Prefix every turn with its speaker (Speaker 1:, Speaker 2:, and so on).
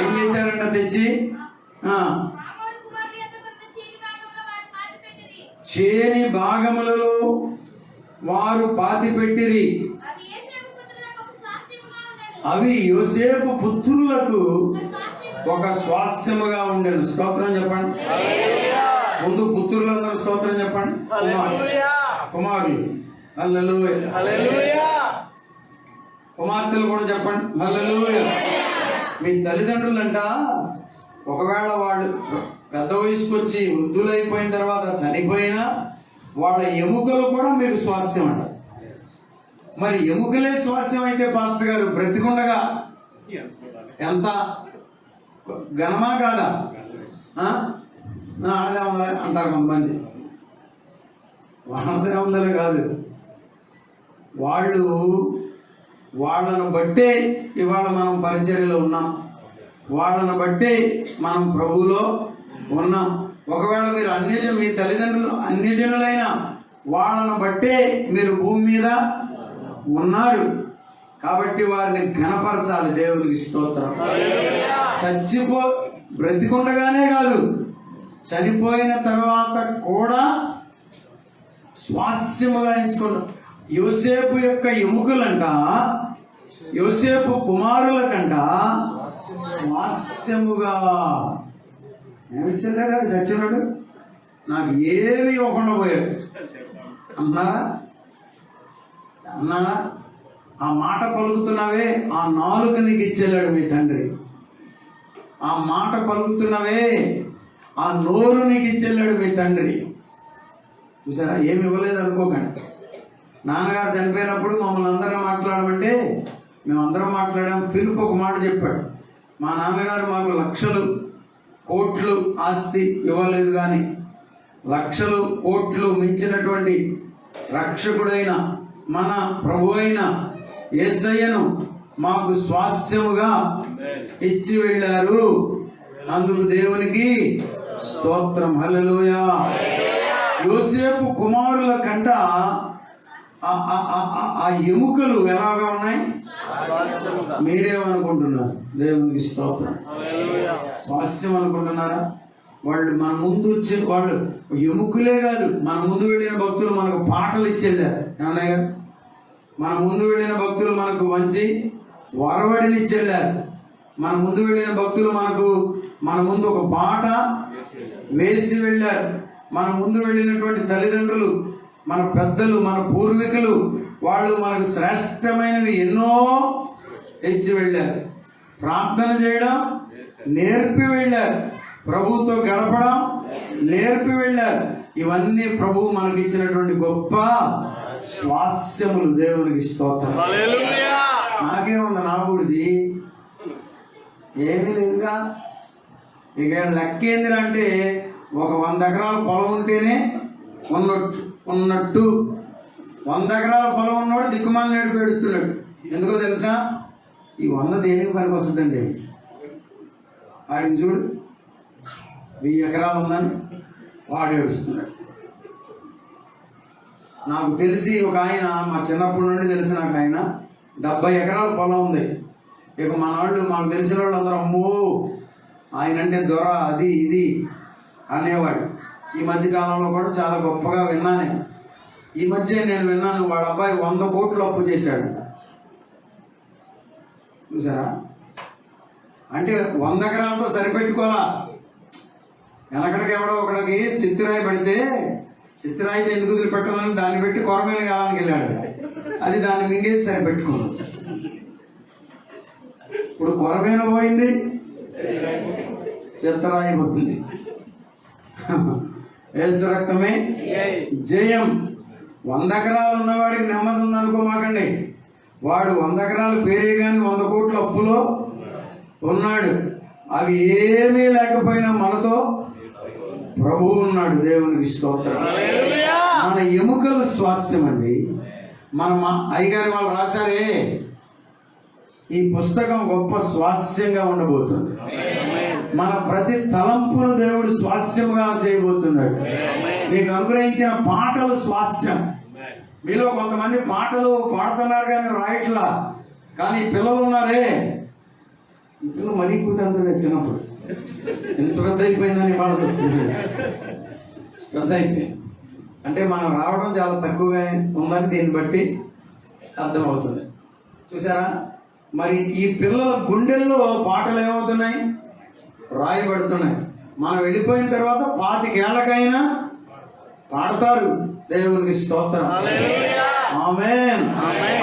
Speaker 1: ఏం చేశారంట తెచ్చి?
Speaker 2: చీని
Speaker 1: భాగములలో వారు పాతి పెట్టిరి.
Speaker 2: అవి యేసేపు పుత్రులకు ఒక స్వాస్థ్యముగా
Speaker 1: ఉండేది స్తోత్రం చెప్పండి. ముందు పుత్రులందరూ స్తోత్రం చెప్పండి. కుమారులు. కుమార్తెలు కూడా చెప్పండి. హల్లెలూయా. మీ తల్లిదండ్రులంట ఒకవేళ వాళ్ళు పెద్ద వయసుకు వచ్చి వృద్ధులైపోయిన తర్వాత చనిపోయినా వాళ్ళ ఎముకలు కూడా మీకు స్వాస్థ్యం అంట. మరి ఎముకలే స్వాస్థ్యం అయితే పాస్టర్ గారు బ్రతికుండగా ఎంత? ఘనమా కాదా? ఆ? ఆడదే ఉందా అంటారు కొంతమంది. వాళ్ళదే ఉందలే కాదు. వాళ్ళు వాళ్ళను బట్టే ఇవాళ మనం పరిచర్యలో ఉన్నాం. వాళ్ళను బట్టే మనం ప్రభువులో ఉన్నాం. ఒకవేళ మీరు అన్యజ మీ తల్లిదండ్రులు అన్యజనులైన వాళ్ళను బట్టే మీరు భూమి మీద ఉన్నారు. కాబట్టి వారిని ఘనపరచాలి దేవునికి స్తోత్రం. చచ్చిపో బ్రతికుండగానే కాదు చనిపోయిన తర్వాత కూడా స్వాస్యముగా ఎంచుకున్నాం యోసేపు యొక్క ఎముకలంట యోసేపు కుమారులకంట స్వాస్యముగా ఏమిచ్చాడా చచ్చినాడు నాకు ఏమి ఇవ్వకుండా పోయాడు. అన్నా అన్నా ఆ మాట పలుకుతున్నవే ఆ నాలుక నీకు ఇచ్చేలాడు మీ తండ్రి. ఆ మాట పలుకుతున్నవే ఆ నోరు నీకు ఇచ్చేళ్ళాడు మీ తండ్రి. చూసారా? ఏమి ఇవ్వలేదు అనుకోకండి. నాన్నగారు చనిపోయినప్పుడు మమ్మల్ని అందరం మాట్లాడమంటే మేము అందరం మాట్లాడాం. ఫిలిప్ ఒక మాట చెప్పాడు. మా నాన్నగారు మాకు లక్షలు కోట్లు ఆస్తి ఇవ్వలేదు కానీ లక్షలు కోట్లు మించినటువంటి రక్షకుడైన మన ప్రభు అయిన యేసయ్యను మాకు స్వాస్యముగా ఇచ్చి వెళ్ళారు. అందుకు దేవునికి స్తోత్రం. హలలోయ యోసేపు కుమారుల కంట ఆ- ఆ- ఎముకలు ఎలాగా ఉన్నాయి? మీరేమనుకుంటున్నారు? దేవునికి స్తోత్రం. స్వాస్థ్యం అనుకుంటున్నారా? వాళ్ళు మన ముందు వచ్చి వాళ్ళు ఎముకలే కాదు మన ముందు వెళ్ళిన భక్తులు మనకు పాటలు ఇచ్చేళ్ళారు. ఏమన్నా మన ముందు వెళ్ళిన భక్తులు మనకు మంచి వరవడిని ఇచ్చెళ్ళారు. మన ముందు వెళ్ళిన భక్తులు మనకు మన ముందు ఒక పాట వేసి వెళ్ళారు. మన ముందు వెళ్ళినటువంటి తల్లిదండ్రులు మన పెద్దలు మన పూర్వీకులు వాళ్ళు మనకు శ్రేష్టమైనవి ఎన్నో ఇచ్చి వెళ్ళారు. ప్రార్థన చేయడం నేర్పి వెళ్ళారు. ప్రభుతో గడపడం నేర్పి వెళ్ళారు. ఇవన్నీ ప్రభువు మనకి ఇచ్చినటువంటి గొప్ప స్వాస్యములు దేవునికి స్తోత్రం. నాకేముంది నా బుడిది ఏమీ లేదుగా. ఇక లెక్కేందిరా అంటే ఒక వంద ఎకరాల పొలం ఉంటేనే ఉన్నట్టు. ఉన్నట్టు వంద ఎకరాల పొలం ఉన్నవాడు దిక్కుమాల నేడు పెడుతున్నాడు ఎందుకో తెలుసా? ఈ వంద దేనికి పనికి వస్తుందండి వాడికి చూడు. వెయ్యి ఎకరాలు ఉందని వాడు ఏడుస్తున్నాడు నాకు తెలిసి ఒక ఆయన మా చిన్నప్పటి నుండి తెలిసిన ఒక ఆయన. డెబ్బై ఎకరాల పొలం ఉంది. ఇక మన వాళ్ళు మాకు తెలిసిన వాళ్ళు అందరూ అమ్మో ఆయన అంటే దొర అది ఇది అనేవాడు. ఈ మధ్య కాలంలో కూడా చాలా గొప్పగా విన్నానే. ఈ మధ్య నేను విన్నాను వాళ్ళ అబ్బాయి వంద కోట్లు అప్పు చేశాడు. చూసారా? అంటే వంద గ్రాములు సరిపెట్టుకోవాలా? వెనకడికి ఎవడో ఒకడికి చిత్తిరాయి పడితే చిత్తిరాయి ఎందుకు వదిలిపెట్టాలని దాన్ని పెట్టి కొరమేలు కావాలని వెళ్ళాడు. అది దాన్ని మింగేసి సరిపెట్టుకోను ఇప్పుడు కొరమీన పోయింది చిత్తరాయి పోయింది ఏసు రక్తమే? జయం. వంద ఎకరాలు ఉన్నవాడికి నెమ్మది ఉందనుకోమాకండి వాడు వంద ఎకరాలు పేరే కానీ వంద కోట్ల అప్పులో ఉన్నాడు. అవి ఏమీ లేకపోయినా మనతో ప్రభువు ఉన్నాడు దేవునికి స్తోత్రం. మన ఎముకలు స్వాస్థ్యం అండి మన మా- అయ్యగారి వాళ్ళు రాశారే ఈ పుస్తకం గొప్ప స్వాస్థ్యంగా ఉండబోతుంది. మన ప్రతి తలంపును దేవుడు స్వాస్థ్యముగా చేయబోతున్నాడు. మీకు అనుగ్రహించిన పాటలు స్వాస్థ్యం మీలో కొంతమంది పాటలు పాడుతున్నారు కానీ రాయట్లా. కానీ పిల్లలు ఉన్నారే. ఇప్పుడు మరీ కూతంతుడు చిన్నప్పుడు ఎంత పెద్ద అయిపోయిందని బాధ వస్తుంది. పెద్ద అయిపోయింది. అంటే మనం రావడం చాలా తక్కువగా ఉందని దీన్ని బట్టి అర్థమవుతుంది. చూసారా? మరి ఈ పిల్లల గుండెల్లో పాటలు ఏమవుతున్నాయి? రాయబడుతున్నాయి. మనం వెళ్ళిపోయిన తర్వాత పాతికేళ్ళకైనా పాడతారు. దేవునికి స్తోత్రం. ఆమె